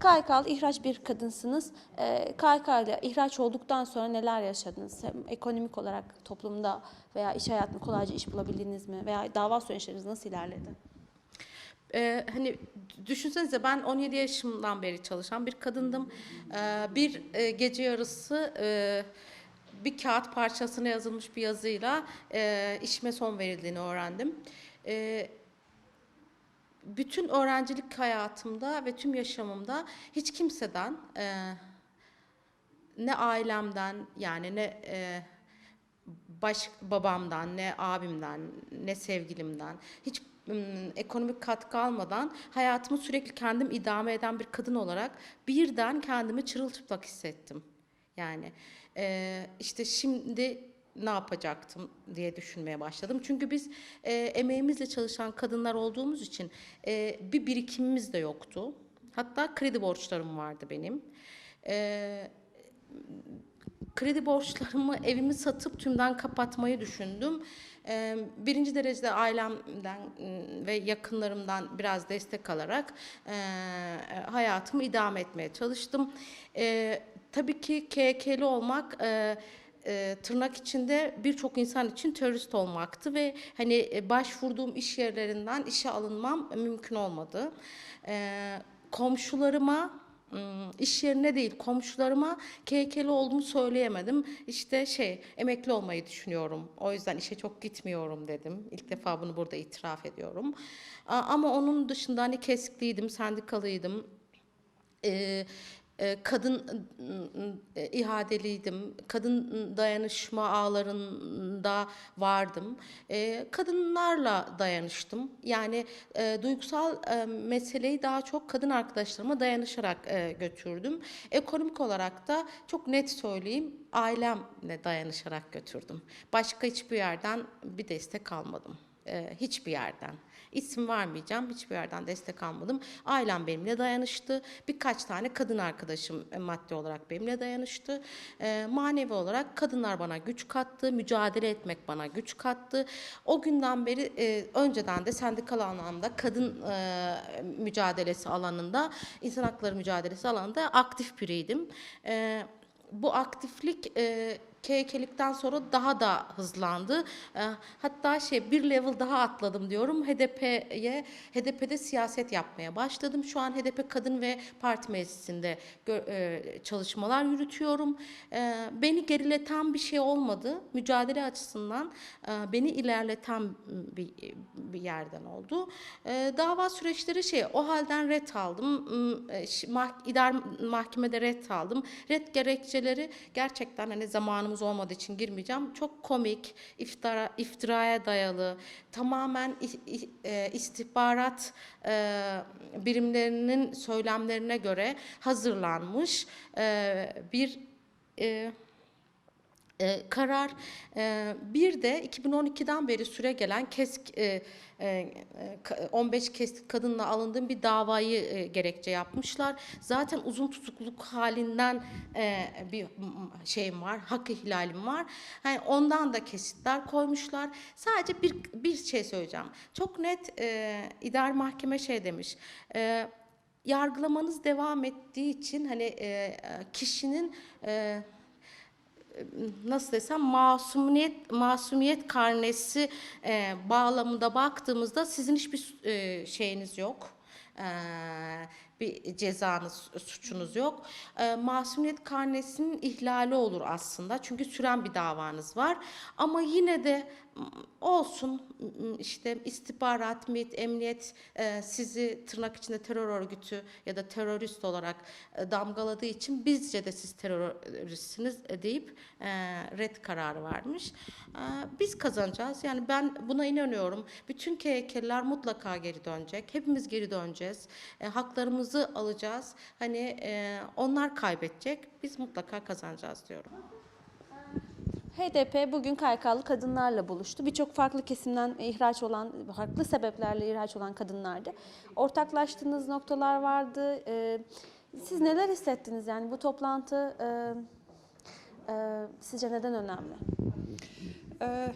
KYK'lı ihraç bir kadınsınız. E, KYK ile ihraç olduktan sonra neler yaşadınız? Hem ekonomik olarak toplumda veya iş hayatında kolayca iş bulabildiniz mi? Veya dava süreçleriniz nasıl ilerledi? Ee, hani düşünsenize ben 17 yaşımdan beri çalışan bir kadındım. Ee, bir e, gece yarısı e, bir kağıt parçasına yazılmış bir yazıyla e, işime son verildiğini öğrendim. E, bütün öğrencilik hayatımda ve tüm yaşamımda hiç kimseden e, ne ailemden yani ne e, baş babamdan ne abimden ne sevgilimden hiç ekonomik katkı almadan hayatımı sürekli kendim idame eden bir kadın olarak birden kendimi çırılçıplak hissettim. Yani e, işte şimdi ne yapacaktım diye düşünmeye başladım. Çünkü biz e, emeğimizle çalışan kadınlar olduğumuz için e, bir birikimimiz de yoktu. Hatta kredi borçlarım vardı benim. E, kredi borçlarımı evimi satıp tümden kapatmayı düşündüm. Ee, Birinci derecede ailemden ım, ve yakınlarımdan biraz destek alarak e, hayatımı idame etmeye çalıştım. Ee, Tabii ki KK'li olmak e, e, tırnak içinde birçok insan için terörist olmaktı ve hani e, başvurduğum iş yerlerinden işe alınmam mümkün olmadı. Ee, komşularıma Hmm, iş yerine değil komşularıma KK'li olduğumu söyleyemedim. İşte şey emekli olmayı düşünüyorum. O yüzden işe çok gitmiyorum dedim. İlk defa bunu burada itiraf ediyorum. Ama onun dışında hani keskliydim, sendikalıydım. Ee, e, kadın e, ihadeliydim. Kadın dayanışma ağlarında vardım. E, kadınlarla dayanıştım. Yani e, duygusal e, meseleyi daha çok kadın arkadaşlarıma dayanışarak götürdüm. Ekonomik olarak da çok net söyleyeyim ailemle dayanışarak götürdüm. Başka hiçbir yerden bir destek almadım. E, hiçbir yerden. İsim vermeyeceğim. Hiçbir yerden destek almadım. Ailem benimle dayanıştı. Birkaç tane kadın arkadaşım e, maddi olarak benimle dayanıştı. E, manevi olarak kadınlar bana güç kattı. Mücadele etmek bana güç kattı. O günden beri e, önceden de sendikal anlamda kadın e, mücadelesi alanında, insan hakları mücadelesi alanında aktif biriydim. E, bu aktiflik e, KK'likten sonra daha da hızlandı. Hatta şey bir level daha atladım diyorum. HDP'ye HDP'de siyaset yapmaya başladım. Şu an HDP Kadın ve Parti Meclisi'nde çalışmalar yürütüyorum. Beni gerileten bir şey olmadı. Mücadele açısından beni ilerleten bir, bir yerden oldu. Dava süreçleri şey o halden ret aldım. M, ş- mah- idare mahkemede ret aldım. Ret gerekçeleri gerçekten hani zamanımız olmadığı için girmeyeceğim. Çok komik, iftira, iftiraya dayalı, tamamen e, istihbarat e, birimlerinin söylemlerine göre hazırlanmış e, bir e, karar e, bir de 2012'den beri süre gelen kesk e, e, ka- 15 kesk kadınla alındığım bir davayı e, gerekçe yapmışlar. Zaten uzun tutukluluk halinden e, bir şeyim var, hak ihlalim var. Hani ondan da kesitler koymuşlar. Sadece bir bir şey söyleyeceğim. Çok net e, idare mahkeme şey demiş. E, yargılamanız devam ettiği için hani e, kişinin e, nasıl desem masumiyet masumiyet karnesi e, bağlamında baktığımızda sizin hiçbir e, şeyiniz yok. E, bir cezanız, suçunuz yok. E, masumiyet karnesinin ihlali olur aslında. Çünkü süren bir davanız var. Ama yine de olsun işte istihbarat, MİT, emniyet e, sizi tırnak içinde terör örgütü ya da terörist olarak e, damgaladığı için bizce de siz teröristsiniz e, deyip e, red kararı vermiş. E, biz kazanacağız. Yani ben buna inanıyorum. Bütün KK'liler mutlaka geri dönecek. Hepimiz geri döneceğiz. E, haklarımızı alacağız. Hani e, onlar kaybedecek. Biz mutlaka kazanacağız diyorum. HDP bugün KYK'lı kadınlarla buluştu. Birçok farklı kesimden ihraç olan, farklı sebeplerle ihraç olan kadınlardı. Ortaklaştığınız noktalar vardı. Ee, siz neler hissettiniz yani bu toplantı e, e, sizce neden önemli? Ee,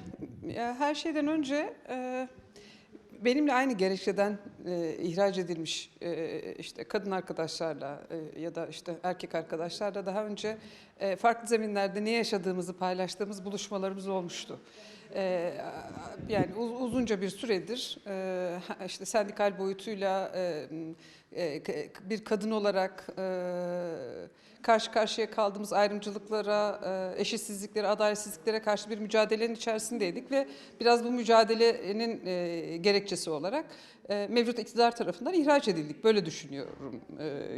ya her şeyden önce e, benimle aynı gerekçeden e, ihraç edilmiş e, işte kadın arkadaşlarla e, ya da işte erkek arkadaşlarla daha önce e, farklı zeminlerde ne yaşadığımızı paylaştığımız buluşmalarımız olmuştu. E, yani uz- uzunca bir süredir e, işte sendikal boyutuyla e, e, bir kadın olarak karşı karşıya kaldığımız ayrımcılıklara, eşitsizliklere, adaletsizliklere karşı bir mücadelenin içerisindeydik ve biraz bu mücadelenin gerekçesi olarak mevcut iktidar tarafından ihraç edildik. Böyle düşünüyorum,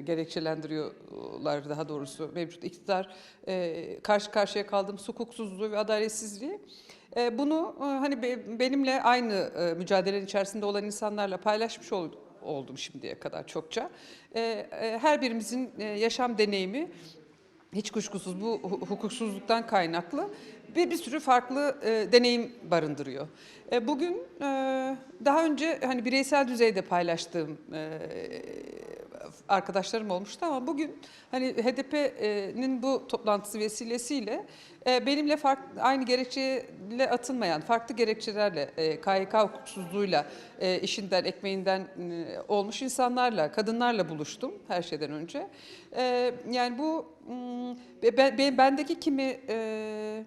gerekçelendiriyorlar daha doğrusu mevcut iktidar karşı karşıya kaldığımız hukuksuzluğu ve adaletsizliği. E, Bunu e, hani be- benimle aynı e, mücadelenin içerisinde olan insanlarla paylaşmış oldum şimdiye kadar çokça. E, e, Her birimizin yaşam deneyimi hiç kuşkusuz bu hu- hukuksuzluktan kaynaklı ve bir sürü farklı e, deneyim barındırıyor. E, bugün e, daha önce hani bireysel düzeyde paylaştığım e, arkadaşlarım olmuştu ama bugün hani HDP'nin bu toplantısı vesilesiyle e, benimle farklı aynı gerekçeyle atılmayan, farklı gerekçelerle e, KYK hukuksuzluğuyla e, işinden, ekmeğinden e, olmuş insanlarla, kadınlarla buluştum her şeyden önce. E, yani bu mm, be- be- bendeki kimi e,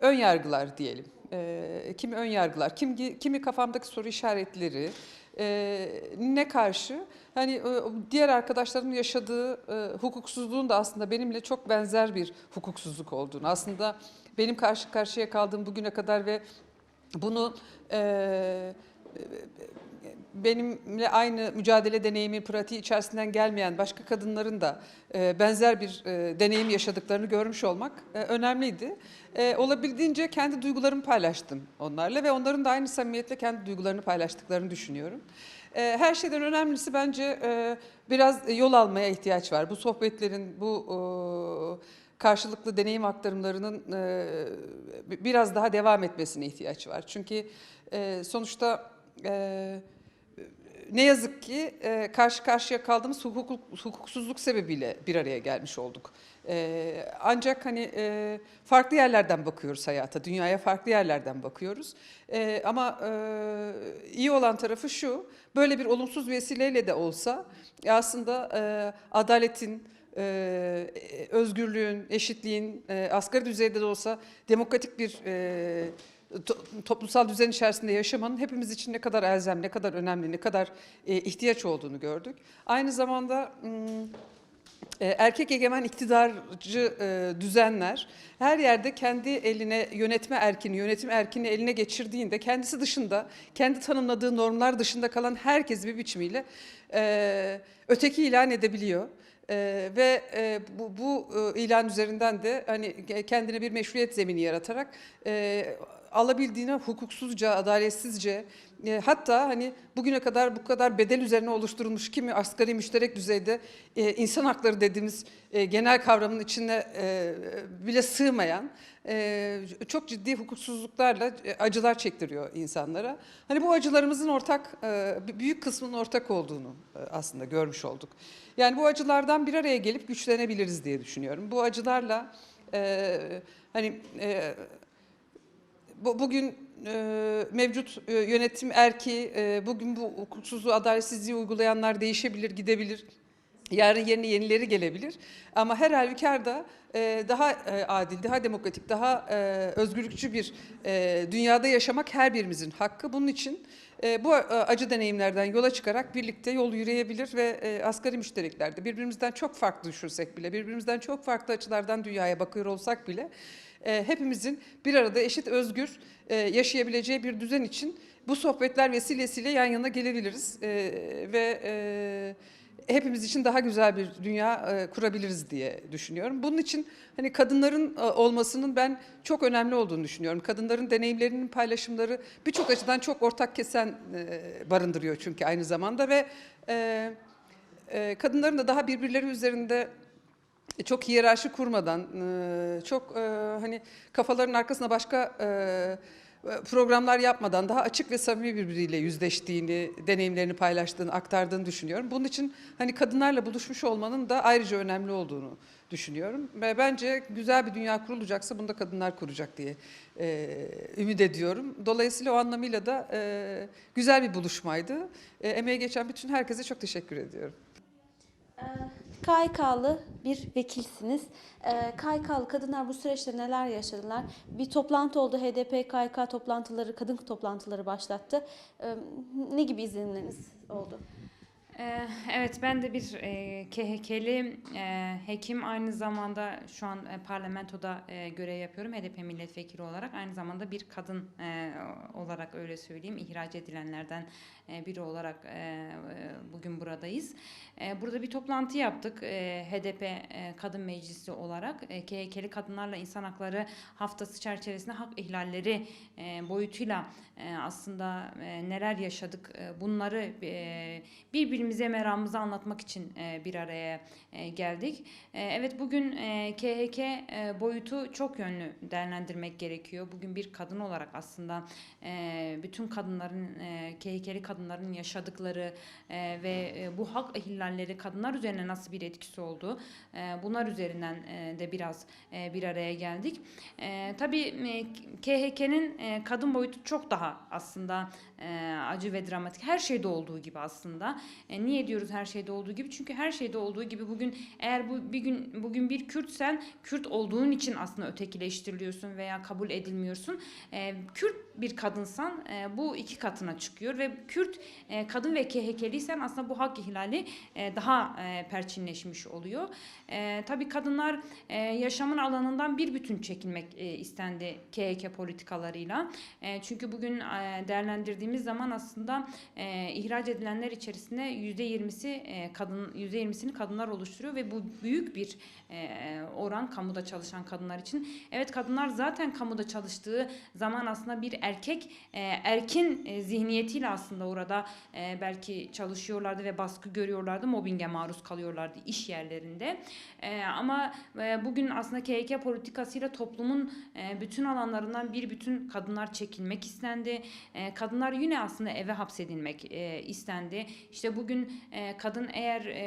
ön yargılar diyelim. E, kimi ön yargılar, kimi, kimi kafamdaki soru işaretleri e, ne karşı? Hani e, diğer arkadaşlarımın yaşadığı e, hukuksuzluğun da aslında benimle çok benzer bir hukuksuzluk olduğunu aslında benim karşı karşıya kaldığım bugüne kadar ve bunu e, benimle aynı mücadele deneyimi, pratiği içerisinden gelmeyen başka kadınların da e, benzer bir e, deneyim yaşadıklarını görmüş olmak e, önemliydi. Olabildiğince kendi duygularımı paylaştım onlarla ve onların da aynı samimiyetle kendi duygularını paylaştıklarını düşünüyorum. Her şeyden önemlisi bence biraz yol almaya ihtiyaç var. Bu sohbetlerin, bu karşılıklı deneyim aktarımlarının biraz daha devam etmesine ihtiyaç var. Çünkü sonuçta e, ne yazık ki e, karşı karşıya kaldığımız hukuk, hukuksuzluk sebebiyle bir araya gelmiş olduk. E, ancak hani e, farklı yerlerden bakıyoruz hayata, dünyaya farklı yerlerden bakıyoruz. E, ama e, iyi olan tarafı şu, böyle bir olumsuz vesileyle de olsa e, aslında e, adaletin, e, özgürlüğün, eşitliğin e, asgari düzeyde de olsa demokratik bir e, to- toplumsal düzen içerisinde yaşamanın hepimiz için ne kadar elzem, ne kadar önemli, ne kadar e, ihtiyaç olduğunu gördük. Aynı zamanda e, erkek egemen iktidarcı e, düzenler her yerde kendi eline yönetme erkini, yönetim erkini eline geçirdiğinde kendisi dışında, kendi tanımladığı normlar dışında kalan herkes bir biçimiyle öteki ilan edebiliyor. Ee, ve e, bu, bu e, ilan üzerinden de hani ke- kendine bir meşruiyet zemini yaratarak e, alabildiğine hukuksuzca, adaletsizce e, hatta hani bugüne kadar bu kadar bedel üzerine oluşturulmuş kimi asgari müşterek düzeyde e, insan hakları dediğimiz e, genel kavramın içine e, bile sığmayan e, çok ciddi hukuksuzluklarla e, acılar çektiriyor insanlara. Hani bu acılarımızın ortak, e, büyük kısmının ortak olduğunu e, aslında görmüş olduk. Yani bu acılardan bir araya gelip güçlenebiliriz diye düşünüyorum. Bu acılarla e, hani e, bu, bugün e, mevcut e, yönetim erki, e, bugün bu hukuksuzluğu, adaletsizliği uygulayanlar değişebilir, gidebilir. Yarın yerine yenileri gelebilir. Ama her halükarda e, daha e, adil, daha demokratik, daha e, özgürlükçü bir e, dünyada yaşamak her birimizin hakkı. Bunun için e, bu e, acı deneyimlerden yola çıkarak birlikte yol yürüyebilir ve e, asgari müştereklerde birbirimizden çok farklı düşünsek bile, birbirimizden çok farklı açılardan dünyaya bakıyor olsak bile hepimizin bir arada eşit, özgür e, yaşayabileceği bir düzen için bu sohbetler vesilesiyle yan yana gelebiliriz E, ve e, hepimiz için daha güzel bir dünya e, kurabiliriz diye düşünüyorum. Bunun için hani kadınların olmasının ben çok önemli olduğunu düşünüyorum. Kadınların deneyimlerinin paylaşımları birçok açıdan çok ortak kesen barındırıyor çünkü aynı zamanda ve kadınların da daha birbirleri üzerinde çok hiyerarşi kurmadan, e, çok e, hani kafaların arkasına başka e, e, programlar yapmadan daha açık ve samimi birbiriyle yüzleştiğini, deneyimlerini paylaştığını, aktardığını düşünüyorum. Bunun için hani kadınlarla buluşmuş olmanın da ayrıca önemli olduğunu düşünüyorum. Ve bence güzel bir dünya kurulacaksa bunu da kadınlar kuracak diye e, ümit ediyorum. Dolayısıyla o anlamıyla da e, güzel bir buluşmaydı. E, emeği geçen bütün herkese çok teşekkür ediyorum. KYK'lı bir vekilsiniz. Ee, KYK'lı kadınlar bu süreçte neler yaşadılar? Bir toplantı oldu. HDP KYK toplantıları, kadın toplantıları başlattı. Ee, ne gibi izlenimleriniz oldu? Ee, Evet, ben de bir e, KHK'li e, hekim. Aynı zamanda şu an e, parlamentoda e, görev yapıyorum HDP milletvekili olarak. Aynı zamanda bir kadın e, olarak öyle söyleyeyim. ihraç edilenlerden e, biri olarak e, bugün buradayız. E, Burada bir toplantı yaptık e, HDP e, Kadın Meclisi olarak. E, KHK'li Kadınlarla İnsan Hakları Haftası çerçevesinde hak ihlalleri e, boyutuyla e, aslında e, neler yaşadık e, bunları e, birbirimize meramımızı anlatmak için e, bir araya e, geldik. E, evet bugün KHK boyutu çok yönlü değerlendirmek gerekiyor. Bugün bir kadın olarak aslında bütün kadınların KHK'li kadınların yaşadıkları ve bu hak ihlalleri kadınlar üzerine nasıl bir etkisi oldu bunlar üzerinden de biraz bir araya geldik. Tabii KHK'nin kadın boyutu çok daha aslında acı ve dramatik. Her şeyde olduğu gibi aslında. Niye diyoruz her şeyde olduğu gibi? Çünkü her şeyde olduğu gibi bugün eğer bu bir gün bugün bir Kürtsen Kürt olduğun için aslında ötekileştiriliyorsun veya kabul edilmiyorsun. E, Kürt bir kadınsan e, bu iki katına çıkıyor ve Kürt e, kadın ve KHK'liysen aslında bu hak ihlali e, daha e, perçinleşmiş oluyor. E, tabii kadınlar e, yaşamın alanından bir bütün çekilmek e, istendi KHK politikalarıyla. E, çünkü bugün e, değerlendirdiğimiz zaman aslında e, ihraç edilenler içerisinde yüzde yirmisi e, kadın yüzde yirmisini kadınlar oluşturuyor ve bu büyük bir e, oran kamuda çalışan kadınlar için. Evet kadınlar zaten kamuda çalıştığı zaman aslında bir erkek e, erkin e, zihniyetiyle aslında orada e, belki çalışıyorlardı ve baskı görüyorlardı, mobbinge maruz kalıyorlardı iş yerlerinde. E, ama e, bugün aslında KHK politikasıyla toplumun e, bütün alanlarından bir bütün kadınlar çekilmek istendi. E, kadınlar yine aslında eve hapsedilmek e, istendi. İşte bugün e, kadın eğer e,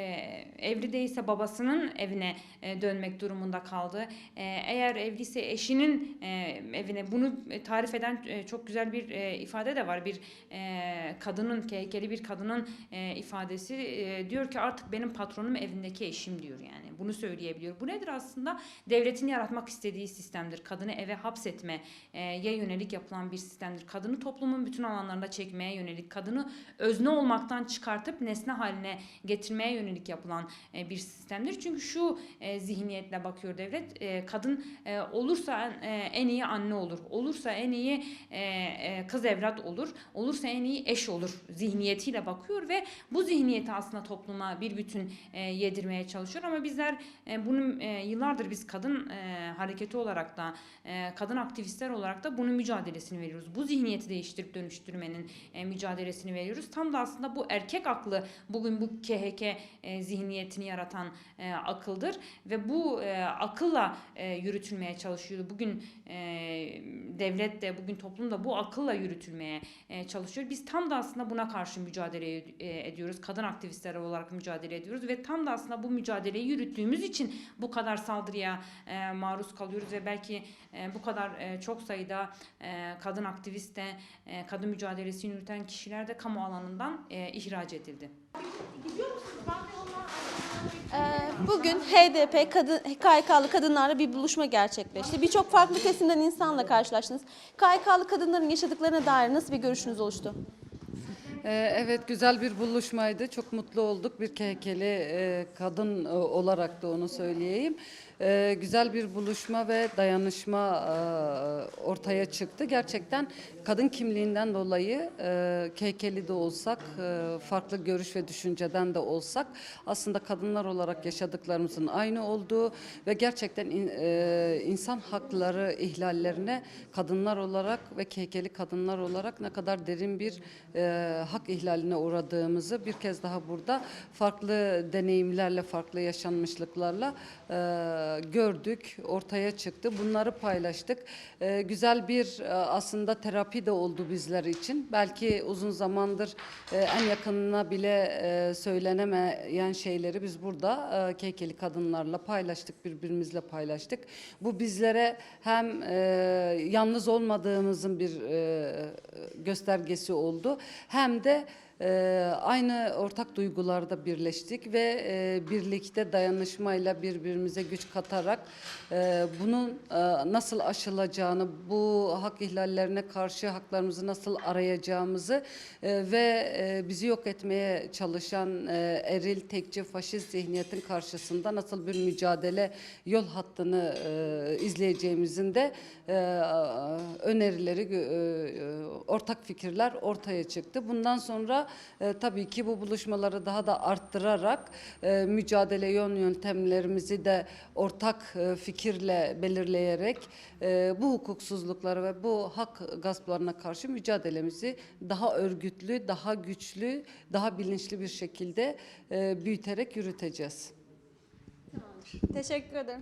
evli değilse babasının evine e, dönmek durumunda kaldı. E, eğer evliyse eşinin e, evine bunu e, tarif eden e, çok güzel bir e, ifade de var. Bir e, kadının, KHK'li bir kadının e, ifadesi e, diyor ki artık benim patronum evindeki eşim diyor yani. Bunu söyleyebiliyor. Bu nedir aslında? Devletin yaratmak istediği sistemdir. Kadını eve hapsetmeye yönelik yapılan bir sistemdir. Kadını toplumun bütün alanlarında çekmeye yönelik, kadını özne olmaktan çıkartıp nesne haline getirmeye yönelik yapılan e, bir sistemdir. Çünkü şu e, zihniyetle bakıyor devlet. E, kadın olursa en iyi anne olur. Olursa en iyi e, kız evlat olur. Olursa en iyi eş olur zihniyetiyle bakıyor ve bu zihniyeti aslında topluma bir bütün e, yedirmeye çalışıyor ama bizler e, bunu e, yıllardır biz kadın e, hareketi olarak da e, kadın aktivistler olarak da bunun mücadelesini veriyoruz. Bu zihniyeti değiştirip dönüştürmenin e, mücadelesini veriyoruz. Tam da aslında bu erkek aklı bugün bu KHK e, zihniyetini yaratan e, akıldır ve bu e, akılla e, yürütülmeye çalışıyor. Bugün e, devlet de bugün toplum da bu akılla yürütülmeye e, çalışıyor. Biz tam da aslında buna karşı mücadele e, ediyoruz. Kadın aktivistler olarak mücadele ediyoruz ve tam da aslında bu mücadeleyi yürüttüğümüz için bu kadar saldırıya e, maruz kalıyoruz ve belki bu kadar çok sayıda kadın aktivist de kadın mücadelesini yürüten kişiler de kamu alanından e, ihraç edildi. Ee, Bugün HDP kadın, KYK'lı kadınlarla bir buluşma gerçekleşti. Birçok farklı kesimden insanla karşılaştınız. KYK'lı kadınların yaşadıklarına dair nasıl bir görüşünüz oluştu? Ee, Evet güzel bir buluşmaydı. Çok mutlu olduk. Bir KHK'li e, kadın e, olarak da onu söyleyeyim. Ee, Güzel bir buluşma ve dayanışma e, ortaya çıktı. Gerçekten kadın kimliğinden dolayı e, KHK'li de olsak, e, farklı görüş ve düşünceden de olsak aslında kadınlar olarak yaşadıklarımızın aynı olduğu ve gerçekten in- e, insan hakları ihlallerine kadınlar olarak ve KHK'li kadınlar olarak ne kadar derin bir e, hak ihlaline uğradığımızı bir kez daha burada farklı deneyimlerle, farklı yaşanmışlıklarla e, gördük, ortaya çıktı. Bunları paylaştık. E, güzel bir e, aslında terapi de oldu bizler için. Belki uzun zamandır e, en yakınına bile e, söylenemeyen şeyleri biz burada e, Keykeli kadınlarla paylaştık, birbirimizle paylaştık. Bu bizlere hem e, yalnız olmadığımızın bir e, göstergesi oldu hem de e, aynı ortak duygularda birleştik ve e, birlikte dayanışmayla birbirimize güç katarak e, bunun e, nasıl aşılacağını, bu hak ihlallerine karşı haklarımızı nasıl arayacağımızı ve bizi yok etmeye çalışan eril, tekçi, faşist zihniyetin karşısında nasıl bir mücadele yol hattını izleyeceğimizin de önerileri, ortak fikirler ortaya çıktı. Bundan sonra e, tabii ki bu buluşmaları daha da arttırarak e, mücadele yön yöntemlerimizi de ortak e, fikirle belirleyerek e, bu hukuksuzluklara ve bu hak gasplarına karşı mücadelemizi daha örgütlü, daha güçlü, daha bilinçli bir şekilde e, büyüterek yürüteceğiz. Teşekkür ederim.